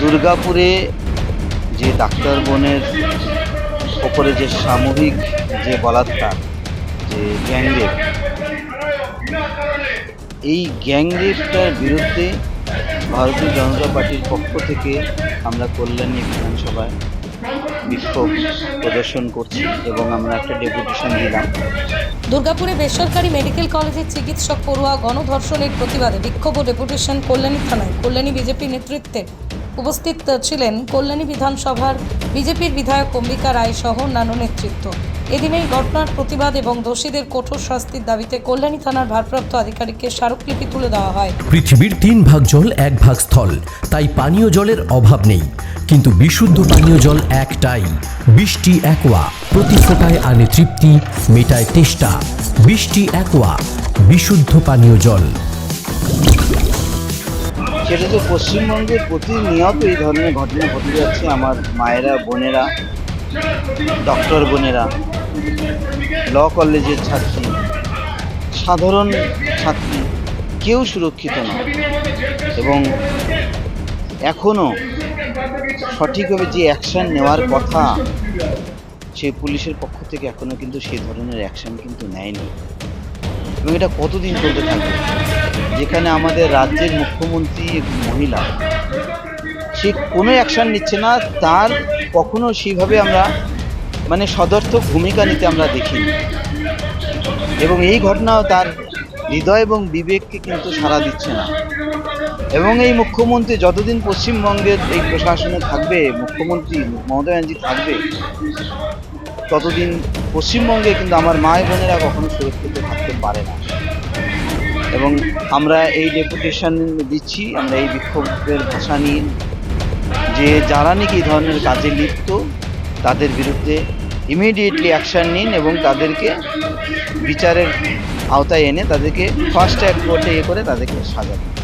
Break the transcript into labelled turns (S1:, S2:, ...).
S1: দুর্গাপুরে যে ডাক্তার বোনের ওপরে যে সামূহিক যে বলাৎকার, যে গ্যাংরেপ এই গ্যাংরেপটার বিরুদ্ধে ভারতীয় জনতা পার্টির পক্ষ থেকে আমরা কল্যাণী বিধানসভায় বিক্ষোভ প্রদর্শন করছি এবং আমরা একটা ডেপুটেশন দিলাম।
S2: দুর্গাপুরে বেসরকারি মেডিকেল কলেজের চিকিৎসক পড়ুয়া গণধর্ষণের প্রতিবাদে বিক্ষোভ ও ডেপুটেশন কল্যাণী থানায়। কল্যাণী বিজেপি নেতৃত্বে উপস্থিত ছিলেন কল্যাণী বিধানসভার বিজেপির বিধায়ক অম্বিকা রায় সহ অন্যান্য নেতৃত্ব। এদিন এই ঘটনার প্রতিবাদ এবং দোষীদের কঠোর শাস্তির দাবিতে কল্যাণী থানার ভারপ্রাপ্ত আধিকারিককে স্মারকলিপি তুলে দেওয়া হয়।
S3: পৃথিবীর তিন ভাগ জল, এক ভাগ স্থল। তাই পানীয় জলের অভাব নেই। কিন্তু বিশুদ্ধ পানীয় জল একটাই। বৃষ্টি, একোয়া। প্রতি ফোটায় আনে তৃপ্তি, মেটায় তেষ্টা। বৃষ্টি, একোয়া। বিশুদ্ধ পানীয় জল।
S1: সেটা তো পশ্চিমবঙ্গে প্রতিনিয়ত এই ধরনের ঘটনা ঘটে যাচ্ছে আমার মায়েরা, বোনেরা ডক্টর বোনেরা ল কলেজের ছাত্রী, সাধারণ ছাত্রী, কেউ সুরক্ষিত নয় এবং এখনও সঠিকভাবে যে অ্যাকশন নেওয়ার কথা সে পুলিশের পক্ষ থেকে এখনও কিন্তু সেই ধরনের অ্যাকশন কিন্তু নেয়নি। এবং এটা কতদিন চলতে থাকবে? যেখানে আমাদের রাজ্যের মুখ্যমন্ত্রী মহিলা। সে কোনো অ্যাকশন নিচ্ছে না, তার কখনো সেইভাবে আমরা মানে সদর্থক ভূমিকা নিতে আমরা দেখিনি। এবং এই ঘটনাও তার হৃদয় এবং বিবেককে কিন্তু সাড়া দিচ্ছে না। এবং এই মুখ্যমন্ত্রী যতদিন পশ্চিমবঙ্গের এই প্রশাসনে থাকবে, মুখ্যমন্ত্রী মমতা ব্যানার্জি থাকবে, ততদিন পশ্চিমবঙ্গে কিন্তু আমার মা বোনেরা কখনো সুরক্ষিত থাকতে পারে না। এবং আমরা এই ডেপুটেশন দিচ্ছি, আমরা এই বিক্ষোভের ভাষা নিয়ে। যে যারা নাকি এই ধরনের কাজে লিপ্ত, তাদের বিরুদ্ধে ইমিডিয়েটলি অ্যাকশান নিন এবং তাদেরকে বিচারের আওতায় এনে তাদেরকে ফার্স্ট অ্যাক্ট কোর্টে ইয়ে করে তাদেরকে সাজা দিন।